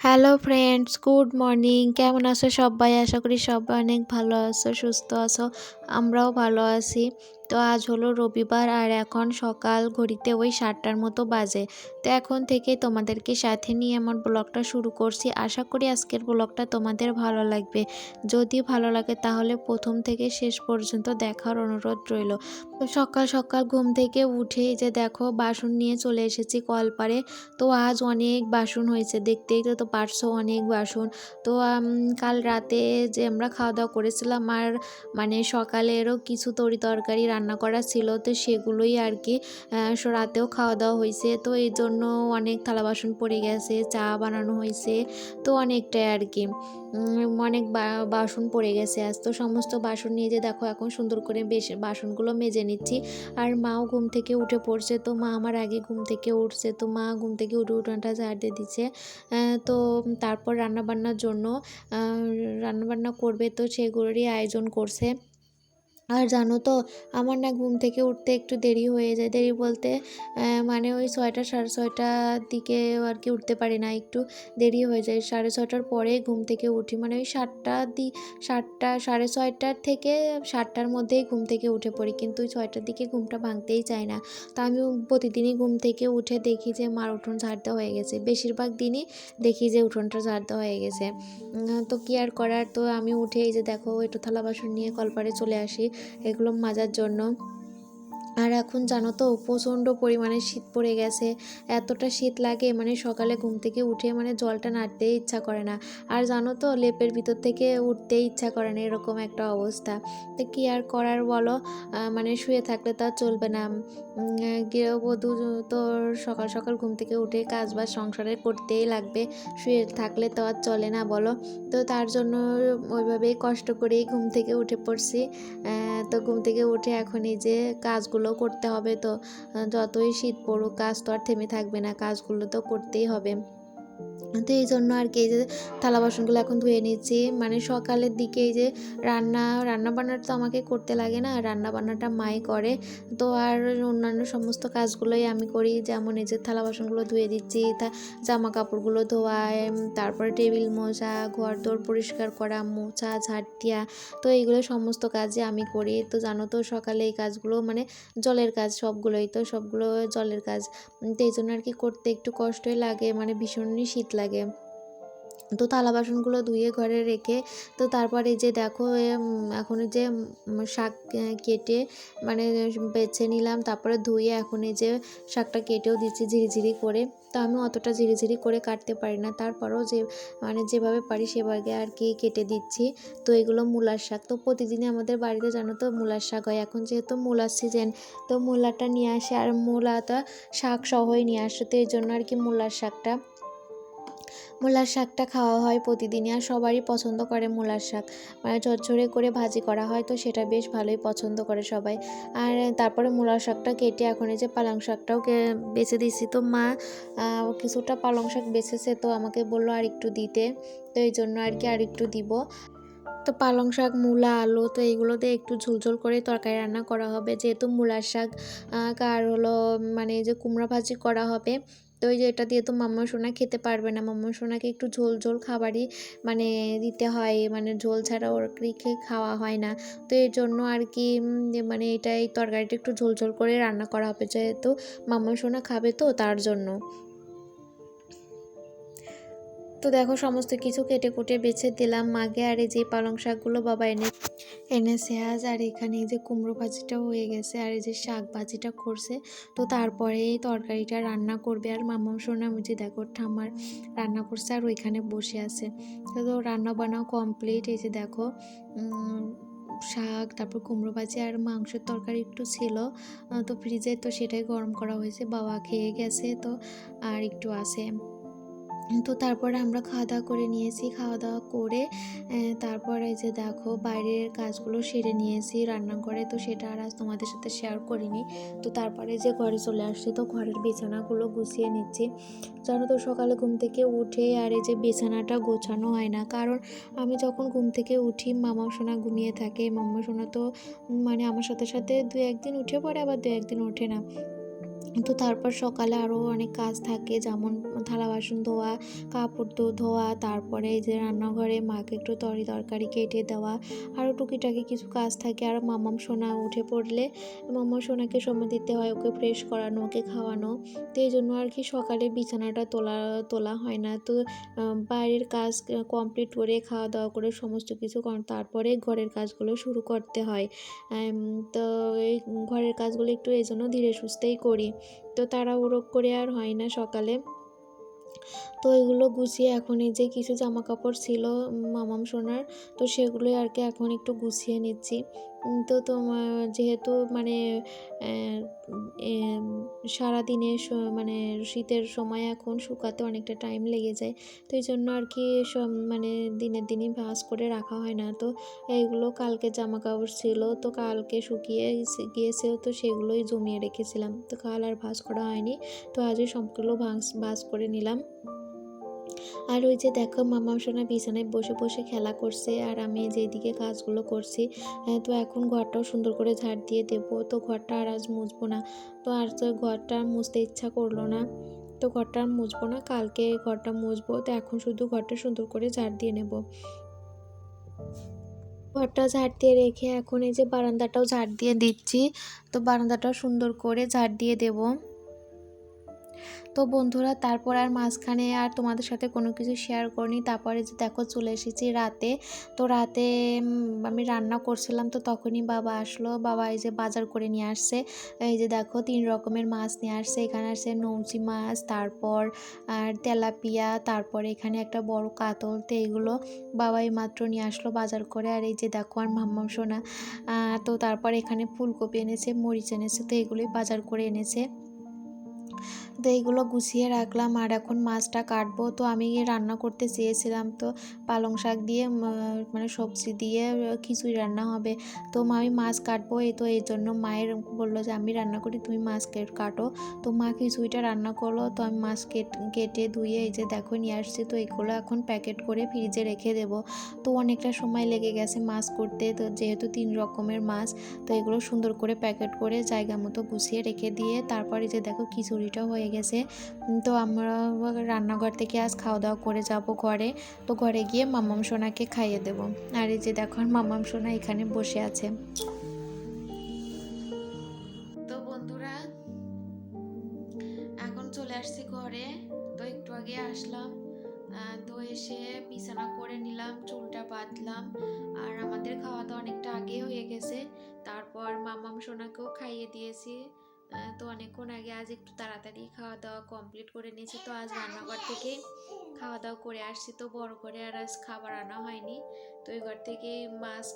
Hello friends good morning কেমন আছো সবাই? আশা করি সবাই অনেক ভালো আছো, সুস্থ আছো। আমরাও ভালো আছি। তো আজ হলো রবিবার আর এখন সকাল ঘড়িতে ওই সাতটার মতো বাজে। তো এখন থেকে তোমাদেরকে সাথে নিয়ে আমার ব্লগটা শুরু করছি। আশা করি আজকের ব্লগটা তোমাদের ভালো লাগবে। যদি ভালো লাগে তাহলে প্রথম থেকে শেষ পর্যন্ত দেখার অনুরোধ রইল। তো সকাল সকাল ঘুম থেকে উঠে যে দেখো বাসন নিয়ে চলে এসেছি কলপারে। তো আজ অনেক বাসন হয়েছে, দেখতেই তো পারছ অনেক বাসন। তো কাল রাতে যে আমরা খাওয়া দাওয়া করেছিলাম আর মানে সকালেরও কিছু তরি তরকারি রান্না করা ছিল, তো সেগুলোই আর কি রাতেও খাওয়া দাওয়া হয়েছে। তো এই জন্য অনেক থালা বাসন পড়ে গেছে, চা বানানো হয়েছে, তো অনেকটাই আর কি। অনেক বাসন পড়ে গেছে আজ। তো সমস্ত বাসন নিয়ে যে দেখো এখন সুন্দর করে বেশ বাসনগুলো মেজে নিচ্ছি। আর মাও ঘুম থেকে উঠে পড়ছে, তো মা আমার আগে ঘুম থেকে উঠছে, তো মা ঘুম থেকে উঠে উঠানটা ঝাড় দিয়ে দিচ্ছে। তো তারপর রান্নাবান্নার জন্য রান্নাবান্না করবে, তো সেগুলোরই আয়োজন করছে। আর জানো তো, আমার না ঘুম থেকে উঠতে একটু দেরি হয়ে যায়। দেরি বলতে মানে ওই ছয়টা, সাড়ে ছয়টার দিকে আর কি উঠতে পারি না, একটু দেরি হয়ে যায়। সাড়ে ছয়টার পরে ঘুম থেকে উঠি মানে ওই সাতটা দি, সাতটা, সাড়ে ছয়টার থেকে সাতটার মধ্যেই ঘুম থেকে উঠে পড়ি, কিন্তু ওই ছয়টার দিকে ঘুমটা ভাঙতেই চায় না। তা আমি প্রতিদিনই ঘুম থেকে উঠে দেখি যে, মার উঠোন ঝাড় দেওয়া হয়ে গেছে। বেশিরভাগ দিনই দেখি যে, উঠোনটা ঝাড় দেওয়া হয়ে গেছে। তো কি আর করার? তো আমি উঠে এই যে দেখো, একটু থালা বাসন নিয়ে কলপারে চলে আসি। এগুলো মাজার জন্য আর এখন জানো তো, প্রচণ্ড পরিমাণে শীত পড়ে গেছে। এতটা শীত লাগে মানে সকালে ঘুম থেকে উঠে মানে জলটা নাড়তেই ইচ্ছা করে না। আর জানো তো, লেপের ভিতর থেকে উঠতেই ইচ্ছা করে না, এরকম একটা অবস্থা। তো কী আর করার বলো? মানে শুয়ে থাকলে তো চলবে না। গৃহবধূ তো সকাল সকাল ঘুম থেকে উঠে কাজ বাজ সংসারে করতেই লাগবে। শুয়ে থাকলে তো আর চলে না বলো? তো তার জন্য ওইভাবেই কষ্ট করেই ঘুম থেকে উঠে পড়ছি। তো ঘুম থেকে উঠে এখন এই যে কাজগুলো কাজগুলো করতে হবে তো যতই শীত পড়ুক, কাজ তো আর থেমে থাকবে না, কাজগুলো তো করতেই হবে। তো এই জন্য আর কি, এই যে থালা বাসনগুলো এখন ধুয়ে নিচ্ছি। মানে সকালের দিকে এই যে রান্না রান্না বান্নাটা তো আমাকে করতে লাগে না, রান্না বান্নাটা মাই করে। তো আর অন্যান্য সমস্ত কাজগুলোই আমি করি, যেমন এই যে থালা বাসনগুলো ধুয়ে দিচ্ছি, তা জামা কাপড়গুলো ধোয়ায় তারপরে টেবিল মোছা ঘর দোর পরিষ্কার করা, মোছা ঝাড় দিয়া তো এইগুলো সমস্ত কাজই আমি করি। তো জানো তো সকালে এই কাজগুলো মানে জলের কাজ সবগুলোই, তো সবগুলো জলের কাজ। তো এই জন্য আর কি করতে একটু কষ্টই লাগে মানে ভীষণই শীত লাগে। তো থালা বাসনগুলো ধুয়ে ঘরে রেখে, তো তারপরে যে দেখো এখন যে শাক কেটে মানে বেছে নিলাম, তারপরে ধুয়ে এখন এই যে শাকটা কেটেও দিচ্ছি ঝিরিঝিরি করে। তো আমি অতটা ঝিরিঝিরি করে কাটতে পারি না, তারপরেও যে মানে যেভাবে পারি সেভাবে আর কি কেটে দিচ্ছি। তো এগুলো মূলার শাক। তো প্রতিদিনই আমাদের বাড়িতে জানো তো মূলার শাক হয়। এখন যেহেতু মূলার সিজন তো মূলাটা নিয়ে আসে, আর মূলাটা শাক সহই নিয়ে আসে, তো এই জন্য আর কি মূলার শাকটা। মূলার শাকটা খাওয়া হয় প্রতিদিনই আর সবারই পছন্দ করে মূলার শাক। মানে ঝরঝরে করে ভাজি করা হয় তো সেটা বেশ ভালোই পছন্দ করে সবাই। আর তারপরে মূলার শাকটা কেটে এখন এই যে পালং শাকটাও বেছে দিয়েছি। তো মা কিছুটা পালং শাক বেছেছে তো আমাকে বলল আর একটু দিতে। তো এই জন্য আর কি আর একটু দিব। তো পালং শাক, মূলা, আলু তো এইগুলোতে একটু ঝোলঝোল করে তরকারি রান্না করা হবে। যেহেতু মূলার শাক আর হলো মানে যে কুমড়া ভাজি করা হবে তো ওই যে এটা দিয়ে তো মাম্মা সোনা খেতে পারবে না। মাম্মা সোনাকে একটু ঝোল ঝোল খাবারই মানে দিতে হয়। মানে ঝোল ছাড়া ওর খেয়ে খাওয়া হয় না। তো এর জন্য আর কি মানে এটা এই তরকারিটা একটু ঝোল ঝোল করে রান্না করা হবে। যেহেতু মাম্মা সোনা খাবে তো তার জন্য। তো দেখো সমস্ত কিছু কেটে কুটে বেছে দিলাম মাগে আর এই যে পালং শাকগুলো বাবা এনে, এনেছে আজ। আর এখানে এই যে কুমড়ো ভাজিটা হয়ে গেছে আর এই যে শাক ভাজিটা করছে। তো তারপরে এই তরকারিটা রান্না করবে আর মামা সোনা যে দেখো ঠাম্মার রান্না করছে আর ওইখানে বসে আছে। তো রান্না বান্নাও কমপ্লিট এই যে দেখো শাক, তারপর কুমড়ো ভাজি আর মাংসের তরকারি একটু ছিল। তো ফ্রিজে তো সেটাই গরম করা হয়েছে, বাবা খেয়ে গেছে তো, আর একটু আছে। তো তারপরে আমরা খাওয়া দাওয়া করে নিয়েছি খাওয়া দাওয়া করে তারপরে যে দেখো বাইরের কাজগুলো সেরে নিয়েছি, রান্নাঘরে তো সেটা আর আজ তোমাদের সাথে শেয়ার করিনি। তো তারপরে যে ঘরে চলে আসছি তো ঘরের বিছানাগুলো গুছিয়ে নিচ্ছি। জানো তো সকালে ঘুম থেকে উঠে আর এই যে বিছানাটা গোছানো হয় না, কারণ আমি যখন ঘুম থেকে উঠি মামা সোনা ঘুমিয়ে থাকে, মামা সোনা তো মানে আমার সাথে সাথে দু একদিন উঠে পড়ে, আবার দু একদিন ওঠে না। তো তারপর সকালে আরও অনেক কাজ থাকে, যেমন থালা বাসন ধোয়া, কাপড় তো ধোয়া, তারপরে এই যে রান্নাঘরে মাকে একটু তরি তরকারি কেটে দেওয়া আরও টুকিটাকি কিছু কাজ থাকে। আর মামাম সোনা উঠে পড়লে মামা সোনাকে সময় দিতে হয় ওকে ফ্রেশ করানো, ওকে খাওয়ানো। তো এই জন্য আর কি সকালে বিছানাটা তোলা তোলা হয় না। তো বাইরের কাজ কমপ্লিট করে খাওয়া দাওয়া করে সমস্ত কিছু তারপরে ঘরের কাজগুলো শুরু করতে হয়। তো এই ঘরের কাজগুলো একটু এই জন্য ধীরে সুস্থেই করি। তো তারা তাড়াহুড়ো করে আর হয় না সকালে। তো এগুলো গুছিয়ে এখন এই যে কিছু জামা কাপড় ছিল মামাম সোনার, তো সেগুলোই আর কি এখন একটু গুছিয়ে নিচ্ছি। তো তোমার যেহেতু মানে সারাদিনে মানে শীতের সময় এখন শুকাতে অনেকটা টাইম লেগে যায়, তো এই জন্য আর কি সব মানে দিনের দিনই ভাঁজ করে রাখা হয় না। তো এইগুলো কালকে জামা কাপড় ছিল, তো কালকে শুকিয়ে গিয়েছেও তো সেগুলোই জমিয়ে রেখেছিলাম। তো কাল আর ভাঁজ করা হয়নি, তো আজই সবগুলো ভাঁজ ভাঁজ করে নিলাম। আর ওই যে দেখো মামা সোনা বিছানায় বসে বসে খেলা করছে আর আমি যেদিকে কাজগুলো করছি তো এখন ঘরটাও সুন্দর করে ঝাড় দিয়ে দেবো। তো ঘরটা আর আজ মুছবো না। তো আর তো ঘরটা মুছতে ইচ্ছা করল না। তো ঘরটা আর মুছবো না, কালকে ঘরটা মুছবো। তো এখন শুধু ঘরটা সুন্দর করে ঝাড় দিয়ে নেব। ঘরটা ঝাড় দিয়ে রেখে এখন এই যে বারান্দাটাও ঝাড় দিয়ে দিচ্ছি। তো বারান্দাটাও সুন্দর করে ঝাড় দিয়ে দেবো। তো বন্ধুরা, তারপর আর মাঝখানে আর তোমাদের সাথে কোনো কিছু শেয়ার করিনি। তারপরে যে দেখো চলে এসেছি রাতে। তো রাতে আমি রান্না করছিলাম, তো তখনই বাবা আসলো। বাবা এই যে বাজার করে নিয়ে আসছে। এই যে দেখো তিন রকমের মাছ নিয়ে আসছে। এখানে আসছে নৌচি মাছ, তারপর আর তেলাপিয়া, তারপরে এখানে একটা বড় কাতল, তো এইগুলো বাবা এই মাত্র নিয়ে আসলো বাজার করে। আর এই যে দেখো আর মাম্মাম সোনা তো তারপর এখানে ফুলকপি এনেছে, মরিচ এনেছে, তো এগুলোই বাজার করে এনেছে। তো এইগুলো গুছিয়ে রাখলাম। আর এখন মাছটা কাটবো। তো আমি রান্না করতে চেয়েছিলাম। তো পালং শাক দিয়ে মানে সবজি দিয়ে খিচুড়ি রান্না হবে। তো আমি মাছ কাটবো। এই তো এই জন্য মায়ের বলল যে, আমি রান্না করি, তুমি মাছ কেট। তো মা খিচুড়িটা রান্না করল। তো আমি মাছ কেট, কেটে ধুয়ে, এই যে দেখো, নিয়ে আসছি। তো এগুলো এখন প্যাকেট করে ফ্রিজে রেখে দেবো। তো অনেকটা সময় লেগে গেছে মাছ করতে। তো যেহেতু তিন রকমের মাছ, তো এগুলো সুন্দর করে প্যাকেট করে জায়গা মতো গুছিয়ে রেখে দিয়ে, তারপরে যে দেখো খিচুড়িটা হয়ে গেছে। তো আমরা রান্নাঘর থেকে আজ খাওয়া দাওয়া করে যাব ঘরে। তো ঘরে গিয়ে মামাম সোনাকে খাইয়ে দেবো। আর এই যে দেখো, মামাম সোনা এখানে বসে আছে। তো বন্ধুরা, এখন চলে আসছি ঘরে। তো একটু আগে আসলাম। তো এসে বিছানা করে নিলাম, চুলটা বাঁধলাম। আর আমাদের খাওয়া দাওয়া অনেকটা আগে হয়ে গেছে। তারপর মামাম সোনাকেও খাইয়ে দিয়েছি। তো অনেকক্ষণ আগে আজ একটু তাড়াতাড়ি খাওয়া দাওয়া কমপ্লিট করে নিয়েছি। তো আজ রান্নাঘর থেকে খাওয়া দাওয়া করে আসছি। তো বড় করে আর আজ খাবার আনা হয়নি। তো ওই ঘর থেকে মাছ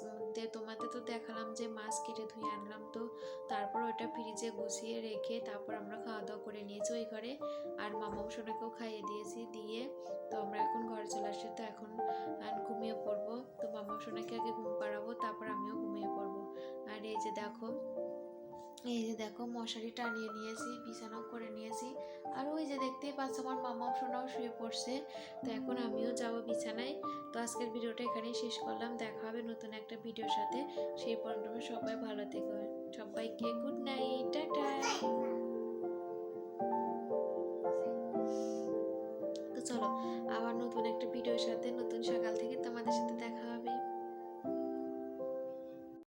তোমাদের তো দেখালাম যে মাছ কেটে ধুয়ে আনলাম। তো তারপর ওটা ফ্রিজে গুছিয়ে রেখে তারপর আমরা খাওয়া দাওয়া করে নিয়েছি ওই ঘরে। আর মামাম সোনাকেও খাইয়ে দিয়েছি, দিয়ে তো আমরা এখন ঘরে চলে আসছি। তো এখন ঘুমিয়ে দেখো, মশারি টানিয়ে নিয়েছি বিছানাও করে নিয়েছি। আর ওই যে দেখতেই পাচ্ছ, আমার মামা সোনাও শুয়ে পড়ছে। তো এখন আমিও যাব বিছানায়। তো আজকের ভিডিওটা এখানেই শেষ করলাম। দেখা হবে নতুন একটা ভিডিওর সাথে। সেই পর্যন্ত সবাই ভালো থেকো। সবাইকে গুড নাইট টাটা।